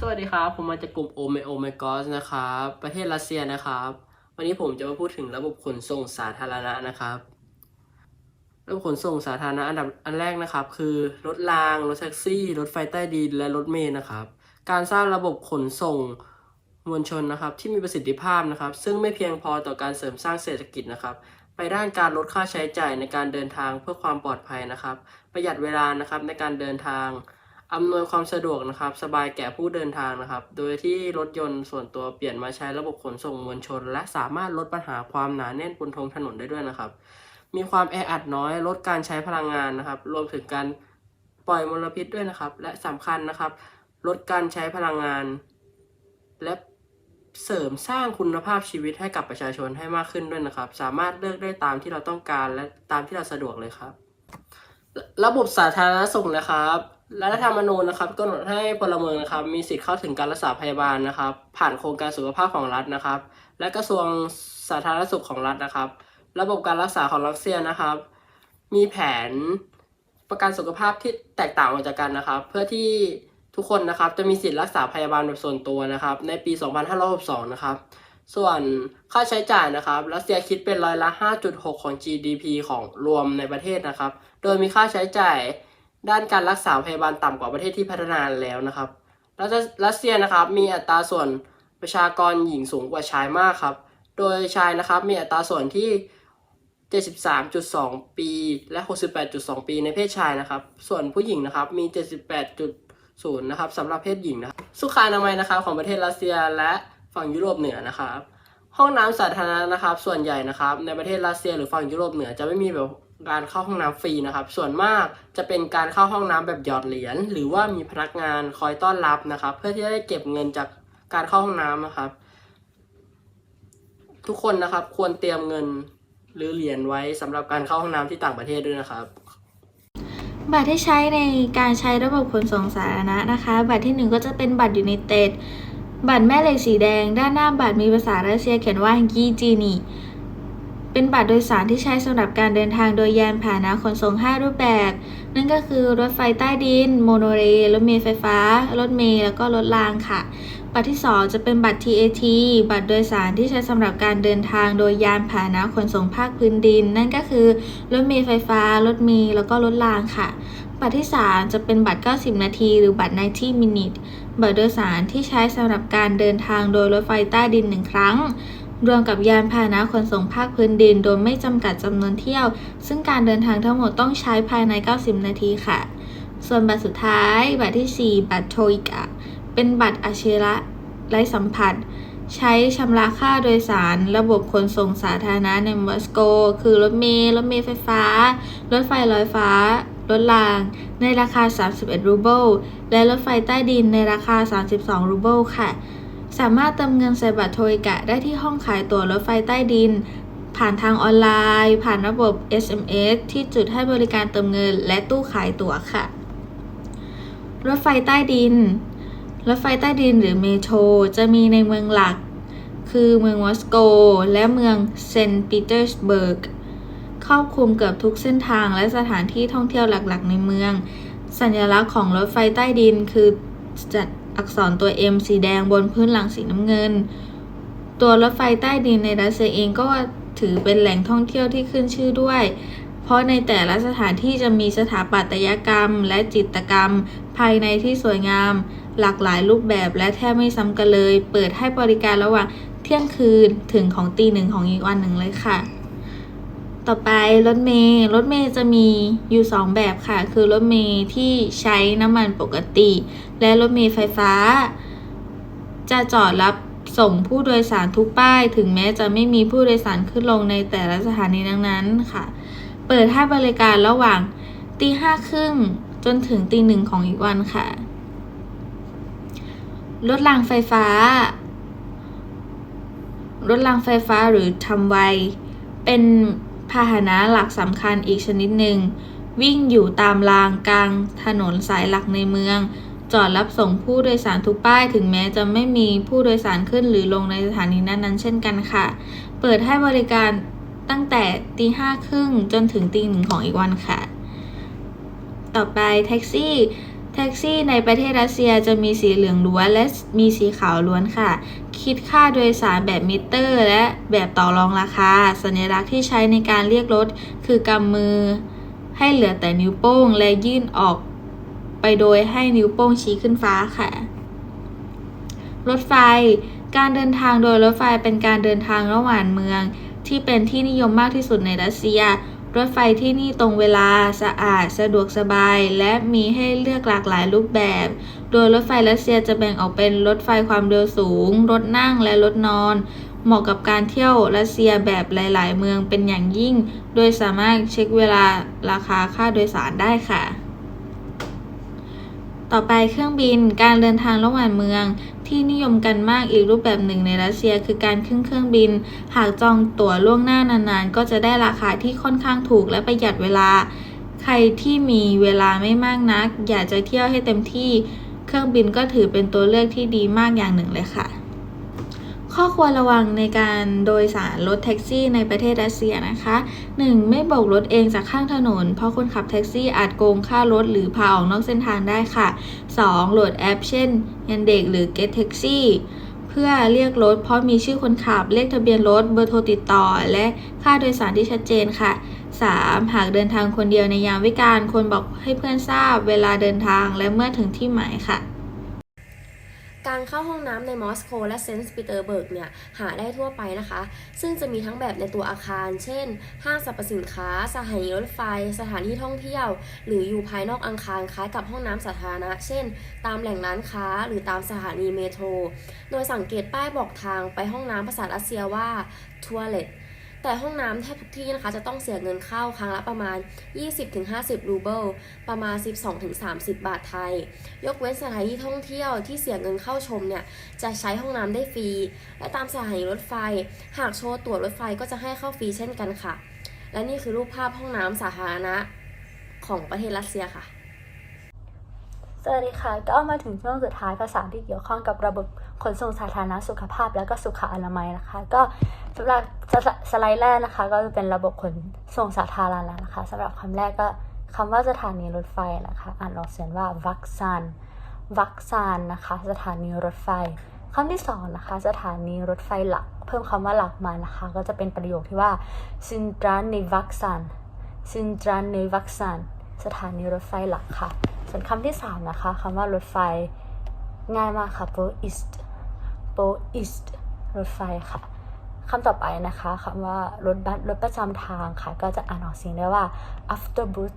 สวัสดีครับ ผมมาจากกลุ่มโอเมโอเมกอสนะครับ ประเทศรัสเซียนะครับ วันนี้ผมจะมาพูดถึงระบบขนส่งสาธารณะนะครับ ระบบขนส่งสาธารณะอันดับอันแรกนะครับ คือรถราง รถแท็กซี่ รถไฟใต้ดิน และรถเมล์นะครับ การสร้างระบบขนส่งมวลชนนะครับ ที่มีประสิทธิภาพนะครับ ซึ่งไม่เพียงพอต่อการเสริมสร้างเศรษฐกิจนะครับ ไปด้านการลดค่าใช้จ่ายในการเดินทางเพื่อความปลอดภัยนะครับ ประหยัดเวลานะครับในการเดินทาง อำนวยความสะดวกนะครับ สบายแก่ผู้เดินทางนะครับ โดยที่รถยนต์ส่วนตัวเปลี่ยนมาใช้ระบบขนส่งมวลชน และสามารถลดปัญหาความหนาแน่นบนท้องถนนได้ด้วยนะครับ มีความแออัดน้อย ลดการใช้พลังงานนะครับ รวมถึงการปล่อยมลพิษด้วยนะครับ และสำคัญนะครับ ลดการใช้พลังงาน และเสริมสร้างคุณภาพชีวิตให้กับประชาชนให้มากขึ้นด้วยนะครับ สามารถเลือกได้ตามที่เราต้องการและตามที่เราสะดวกเลยครับ ระบบสาธารณสุขนะครับ รัฐธรรมนูญนะครับกำหนดให้พลเมืองนะครับ มีสิทธิ์เข้าถึงการรักษาพยาบาลนะครับ ผ่านโครงการสุขภาพของรัฐนะครับ และกระทรวงสาธารณสุขของรัฐนะครับ ระบบการรักษาของรัสเซียนะครับ มีแผนประกันสุขภาพที่แตกต่างออกจากกันนะครับ เพื่อที่ทุกคนนะครับจะมีสิทธิ์รักษาพยาบาลแบบส่วนตัวนะครับ ในปี 2562 นะครับ ส่วนค่าใช้จ่ายนะครับรัสเซียคิดเป็นร้อยละ 5.6 ของ GDP ของรวมในประเทศนะครับ โดยมีค่าใช้จ่าย ด้านการรักษาพยาบาลต่ำกว่าประเทศที่พัฒนาแล้วนะครับรัสเซียนะครับมีอัตราส่วนประชากรหญิงสูงกว่าชายมากครับ โดยชายนะครับมีอัตราส่วนที่ 73.2 ปีและ 68.2 ปีในเพศชายนะครับ ส่วนผู้หญิงนะครับมี 78.0 นะครับสำหรับเพศหญิงนะครับสุขานามัยนะครับของประเทศรัสเซียและฝั่งยุโรปเหนือนะครับ ห้องน้ำสาธารณะนะครับ ส่วนใหญ่นะครับ ในประเทศรัสเซียหรือฝั่งยุโรปเหนือจะไม่มีแบบ การเข้าห้องน้ำฟรีนะครับ ส่วนมากจะเป็นการเข้าห้องน้ำแบบหยอดเหรียญหรือว่ามีพนักงานคอยต้อนรับนะครับ เพื่อที่จะได้เก็บเงินจากการเข้าห้องน้ำนะครับ ทุกคนนะครับควรเตรียมเงินหรือเหรียญไว้สำหรับการเข้าห้องน้ำที่ต่างประเทศด้วยนะครับ บัตรที่ใช้ในการใช้ระบบขนส่งสาธารณะนะคะ บัตรที่หนึ่งก็จะเป็นบัตรยูไนเต็ดบัตรแม่เหล็กสีแดง ด้านหน้าบัตรมีภาษารัสเซียเขียนว่ากีจีนี เป็นบัตรโดยสารที่ใช้สำหรับการเดินทางโดยยานพาหนะขนส่ง 5 รูปแบบ นั่นก็คือรถไฟใต้ดิน โมโนเรลรถเมล์ไฟฟ้า รถเมล์แล้วก็รถรางค่ะ บัตรที่ 2 จะเป็นบัตร TAT บัตรโดยสารที่ใช้สำหรับการเดินทางโดยยานพาหนะขนส่งภาคพื้นดิน นั่นก็คือรถเมล์ไฟฟ้า รถเมล์แล้วก็รถรางค่ะ บัตรที่ 3 จะเป็นบัตร 90 นาที หรือบัตร 90 minute บัตรโดยสารที่ใช้สำหรับการเดินทางโดยรถไฟใต้ดินหนึ่งครั้ง รวมกับยานพาหนะขนส่งภาคพื้นดิน โดยไม่จำกัดจำนวนเที่ยว ซึ่งการเดินทางทั้งหมดต้องใช้ภายใน 90 นาทีค่ะ ส่วนบัตรสุดท้าย บัตรที่ 4 บัตรโทอิกะ เป็นบัตรอาชีระไร้สัมผัส ใช้ชำระค่าโดยสารระบบขนส่งสาธารณะในมอสโก คือรถเมล์รถเมล์ไฟฟ้า รถไฟลอยฟ้ารถรางในราคา 31 รูเบิล และรถไฟใต้ดินในราคา 32 รูเบิลค่ะ สามารถเติมเงินใส่บัตรโทรกะได้ที่ห้องขายตั๋วรถไฟใต้ดิน ผ่านทางออนไลน์ ผ่านระบบ SMS ที่จุดให้บริการเติมเงิน และตู้ขายตั๋วค่ะ รถไฟใต้ดิน รถไฟใต้ดินหรือเมโทรจะมีในเมืองหลัก คือเมืองมอสโก และเมืองเซนต์ปีเตอร์สเบิร์กครอบคลุมเกือบทุกเส้นทางและสถานที่ท่องเที่ยวหลักๆ ในเมือง สัญลักษณ์ของรถไฟใต้ดินคือจัด อักษรตัว M สีแดงบนพื้นหลังสีน้ำเงิน ตัวรถไฟใต้ดินในรัสเซียเองก็ถือเป็นแหล่งท่องเที่ยวที่ขึ้นชื่อด้วย เพราะในแต่ละสถานที่จะมีสถาปัตยกรรม และจิตรกรรม ภายในที่สวยงาม หลากหลายรูปแบบและแทบไม่ซ้ำกันเลย เปิดให้บริการระหว่างเที่ยงคืนถึงของตีหนึ่งของอีกวันหนึ่งเลยค่ะ ต่อไปรถเมล์รถเมล์จะมีอยู่ 2 แบบค่ะ คือรถเมล์ที่ใช้น้ำมันปกติ และรถเมล์ไฟฟ้า จะจอดรับส่งผู้โดยสารทุกป้าย ถึงแม้จะไม่มีผู้โดยสารขึ้นลงในแต่ละสถานีดังนั้นค่ะ เปิดให้บริการระหว่างตีห้าครึ่งจนถึงตีหนึ่งของอีกวันค่ะ รถรางไฟฟ้า รถรางไฟฟ้าหรือทำไวเป็นพาหนะหลักสำคัญอีกชนิดหนึ่ง วิ่งอยู่ตามรางกลางถนนสายหลักในเมือง จอดรับส่งผู้โดยสารทุกป้าย ถึงแม้จะไม่มีผู้โดยสารขึ้นหรือลงในสถานีนั้นๆ เช่นกันค่ะ เปิดให้บริการตั้งแต่ตีห้าครึ่งจนถึงตีหนึ่งของอีกวันค่ะ ต่อไปแท็กซี่แท็กซี่ในประเทศรัสเซียจะมีสีเหลืองล้วนและมีสีขาวล้วนค่ะ คิดค่าโดยสารแบบมิเตอร์ และแบบต่อรองราคา สัญลักษณ์ที่ใช้ในการเรียกรถ คือกำมือให้เหลือแต่นิ้วโป้งและยื่นออก ไปโดยให้นิ้วโป้งชี้ขึ้นฟ้าค่ะ รถไฟ การเดินทางโดยรถไฟเป็นการเดินทางระหว่างเมือง ที่เป็นที่นิยมมากที่สุดในรัสเซีย รถไฟที่นี่ตรงเวลาสะอาด สะดวกสบาย และมีให้เลือกหลากหลายรูปแบบ โดยรถไฟรัสเซียจะแบ่งออกเป็นรถไฟความเร็วสูง รถนั่งและรถนอน เหมาะกับการเที่ยวรัสเซียแบบหลาย ๆ เมืองเป็นอย่างยิ่ง โดยสามารถเช็คเวลาราคาค่าโดยสารได้ค่ะ ต่อไปเครื่องบินการเดินทางระหว่างเมือง ที่นิยมกันมากอีกรูปแบบหนึ่งในรัสเซียคือการขึ้นเครื่องบิน หากจองตั๋วล่วงหน้านานๆ ก็จะได้ราคาที่ค่อนข้างถูกและประหยัดเวลา ใครที่มีเวลาไม่มากนัก อยากจะเที่ยวให้เต็มที่ เครื่องบินก็ถือเป็นตัวเลือกที่ดีมากอย่างหนึ่งเลยค่ะ ข้อควรระวังในการโดยสารรถแท็กซี่ในประเทศรัสเซียนะคะ 1. ไม่โบกรถเองจากข้างถนน เพราะคนขับแท็กซี่อาจโกงค่ารถหรือพาออกนอกเส้นทางได้ค่ะ 2. โหลดแอปเช่นยันเด็กหรือ Get Taxi เพื่อเรียกรถเพราะมีชื่อคนขับ เลขทะเบียนรถ เบอร์โทรติดต่อ และค่าโดยสารที่ชัดเจนค่ะ 3. หากเดินทางคนเดียวในยามวิกาลควรบอกให้เพื่อนทราบเวลาเดินทางและเมื่อถึงที่หมายค่ะ การเข้าห้องน้ำในมอสโกและเซนต์ปีเตอร์เบิร์กเนี่ยหาได้ทั่วไปนะคะ ซึ่งจะมีทั้งแบบในตัวอาคาร เช่น ห้างสรรพสินค้า สถานีรถไฟ สถานที่ท่องเที่ยว หรืออยู่ภายนอกอาคารคล้ายกับห้องน้ำสาธารณะ เช่น ตามแหล่งร้านค้าหรือตามสถานีเมโทร โดยสังเกตป้ายบอกทางไปห้องน้ำภาษารัสเซียว่า toilet แต่ห้องน้ำแทบทุกที่นะคะ จะต้องเสียเงินเข้าครั้งละประมาณ 20-50 รูเบิล ประมาณ 12-30 บาทไทย ยกเว้นสถานที่ท่องเที่ยวที่เสียเงินเข้าชมเนี่ย จะใช้ห้องน้ำได้ฟรี และตามสถานีรถไฟ หากโชว์ตั๋วรถไฟก็จะให้เข้าฟรีเช่นกันค่ะ และนี่คือรูปภาพห้องน้ำสาธารณะของประเทศรัสเซียค่ะ สวัสดีค่ะ ก็มาถึงช่วงสุดท้ายภาษาที่เกี่ยวข้องกับระบบ ขนส่งสาธารณะสุขภาพ และก็สุขอนามัยนะคะ ก็สำหรับสไลสไลด์แรกนะคะ ก็จะเป็นระบบขนส่งสาธารณะนะคะสำหรับคำแรกก็คำว่าสถานีรถไฟนะคะอ่านออกเสียงว่าวักซานวักซานนะคะ สถานีรถไฟคำที่สองนะคะ สถานีรถไฟหลัก เพิ่มคำว่าหลักมานะคะ ก็จะเป็นประโยคที่ว่าซินตรานในวักซานซินตรานในวักซานสถานีรถไฟหลักค่ะ ส่วนคำที่3นะคะคำว่ารถไฟง่ายมากค่ะ poist poist รถไฟค่ะคำต่อไปนะคะคำว่ารถบัสรถประจำทางค่ะ ก็จะอ่านออกเสียงได้ว่า afterbus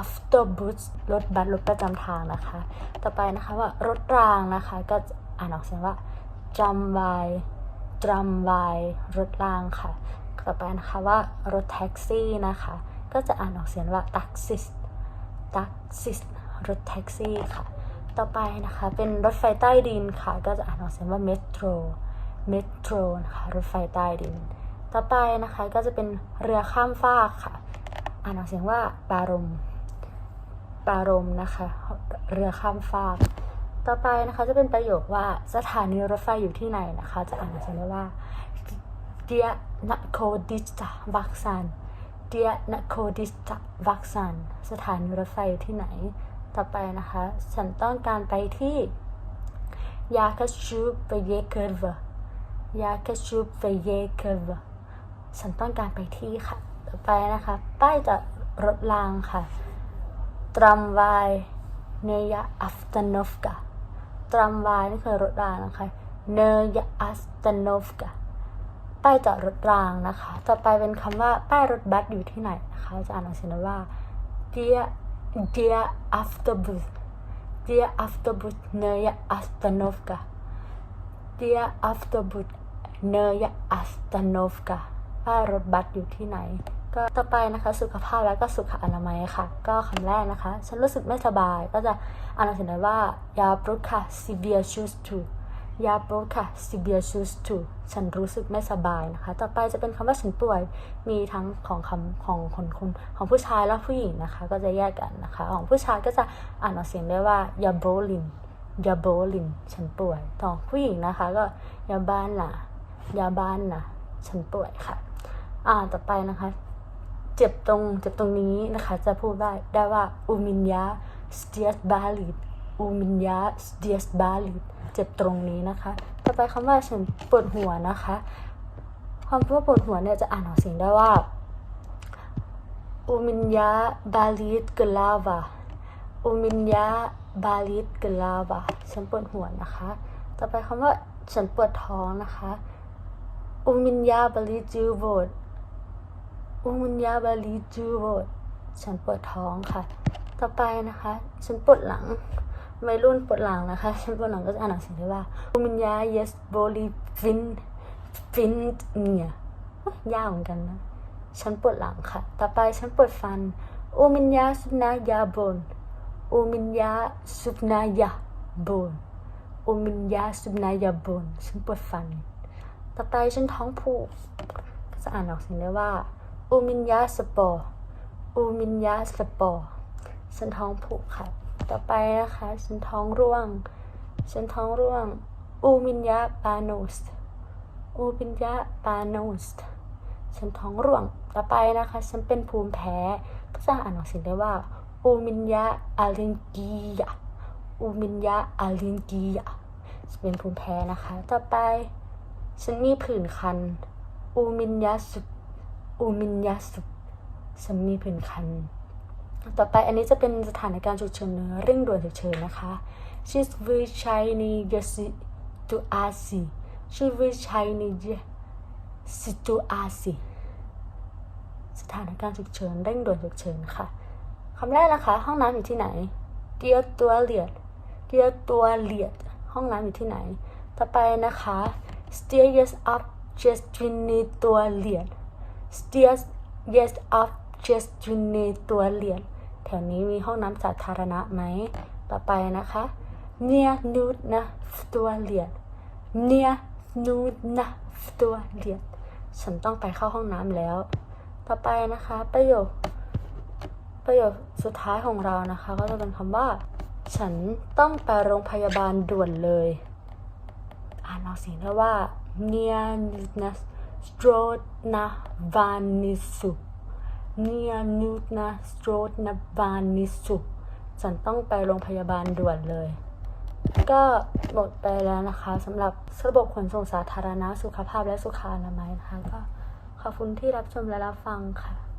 afterbus รถบัสรถประจำทางนะคะ ต่อไปนะคะว่ารถรางนะคะ ก็อ่านออกเสียงว่า tramway tramway รถรางค่ะ ต่อไปนะคะว่ารถแท็กซี่นะคะ ก็จะอ่านออกเสียงว่า taxis แท็กซี่รถแท็กซี่ค่ะ ต่อไปนะคะ เป็นรถไฟใต้ดินค่ะ ก็จะอ่านออกเสียงว่าเมโทรเมโทรนะคะ รถไฟใต้ดิน ต่อไปนะคะก็จะเป็นเรือข้ามฟากค่ะ อ่านออกเสียงว่าปารมปารมนะคะ เรือข้ามฟาก ต่อไปนะคะจะเป็นประโยคว่าสถานีรถไฟอยู่ที่ไหนนะคะ จะอ่านออกเสียงว่าเดียนโคดิสตาวักซันเดียนโคดิสตวักซัน สถานีรถไฟอยู่ที่ไหน ต่อไปนะคะ ฉันต้องการไปที่ยาคาชูเปเยเคิร์ฟยาคาชูเปเยเคิร์ฟฉันต้องการไปที่ค่ะ ต่อไปนะคะ ป้ายจอดรถรางค่ะ ตรัมวายเนยาอัฟตานอฟกาตรัมวายนี่คือรถรางนะคะเนยาอัฟตานอฟกาป้ายจอดรถรางนะคะ ต่อไปเป็นคำว่าป้ายรถบัสอยู่ที่ไหนนะคะ จะอ่านออกเสียงว่า dear dear afterbus dear afterbus near Astanovka dear afterbus near Astanovka ป้ายรถบัสอยู่ที่ไหน ก็ต่อไปนะคะ สุขภาพและก็สุขอนามัยค่ะ ก็คำแรกนะคะ ฉันรู้สึกไม่สบาย ก็จะอ่านออกเสียงได้ว่า ยาบรุค่ะ severe shoes to ยาโปรค่ะ severe shoes to ฉันรู้สึกไม่สบายนะคะ ต่อไปจะเป็นคำว่าฉันป่วย มีทั้งของคำของคนคนของผู้ชายและผู้หญิงนะคะ ก็จะแยกกันนะคะ ของผู้ชายก็จะอ่านออกเสียงได้ว่ายาโบลินยาโบลินฉันป่วย ต่อผู้หญิงนะคะก็ยาบ้านน่ะยาบ้านน่ะฉันป่วยค่ะ อ่า ต่อไปนะคะ เจ็บตรง เจ็บตรงนี้นะคะ จะพูดได้ ได้ว่า อุมินยา stiers balit อูมินยา stiers balit เจ็บตรงนี้นะคะ ต่อไปคำว่าฉันปวดหัวนะคะคำว่าปวดหัวเนี่ยจะอ่านออกเสียงได้ว่าอูมินยา balit gelava อูมินยา balit gelava ฉันปวดหัวนะคะ ต่อไปคำว่าฉันปวดท้องนะคะอูมินยา balit juvot อูมินยา balit juvot ฉันปวดท้องค่ะ ต่อไปนะคะ ฉันปวดหลัง วัยรุ่นปวดหลังนะคะฉันปวดหลังก็จะอ่านออกเสียงได้ว่าอูมินยา yes boli fin fin เนี่ยยากเหมือนกันนะ ฉันปวดหลังค่ะ ต่อไปฉันปวดฟันอูมินยาสุนายาบนอูมินยาสุนายาบนอูมินยาสุนายาบนฉันปวดฟัน ต่อไปฉันท้องผูกก็จะอ่านออกเสียงได้ว่าอูมินยาสปอร์อูมินยาสปอร์ฉันท้องผูกค่ะ ต่อไปนะคะ ฉันท้องร่วง ฉันท้องร่วง อูมินยาปาโนสอูมินยาปาโนสฉันท้องร่วง ต่อไปนะคะ ฉันเป็นภูมิแพ้ ก็จะอ่านออกเสียงได้ว่า อูมินยาอาลินกียาอูมินยาอาลินกียาจะเป็นภูมิแพ้นะคะ ต่อไป ฉันมีผื่นคัน อูมินยาสุอูมินยาสุฉันมีผื่นคัน ต่อไปอันนี้จะเป็นสถานการณ์ฉุกเฉินเร่งด่วนฉุกเฉินนะคะ She's very shiny yasi to asi She's very shiny situation สถานการณ์ฉุกเฉินเร่งด่วนฉุกเฉินค่ะคำแรกนะคะ ห้องน้ำอยู่ที่ไหน Dear ตัวเลียด Dear ตัวเลียดห้องน้ำอยู่ที่ไหน ต่อไปนะคะ Stairs up just t r i n i ตัวเลียด Stairs yes up just t r i n i ตัวเลียด แถวนี้มีห้องน้ำสาธารณะไหม ต่อไปนะคะ Near nude นะตัวเลียด Near nude นะตัวเลียดฉันต้องไปเข้าห้องน้ำแล้ว ต่อไปนะคะ ประโยค ประโยคสุดท้ายของเรานะคะ ก็จะเป็นคำว่า ฉันต้องไปโรงพยาบาลด่วนเลย อ่านออกเสียงได้ว่าเนียนัสสโตรต์นาวาเนสุ Nia Nutna Strodna Vanisu Nia Nutna Strodna Vanisu ฉันต้องไปโรงพยาบาลด่วนเลย ก็หมดไปแล้วนะคะสำหรับระบบขนส่งสาธารณะสุขภาพและสุขอนามัยนะคะก็ขอบคุณที่รับชมและรับฟังค่ะ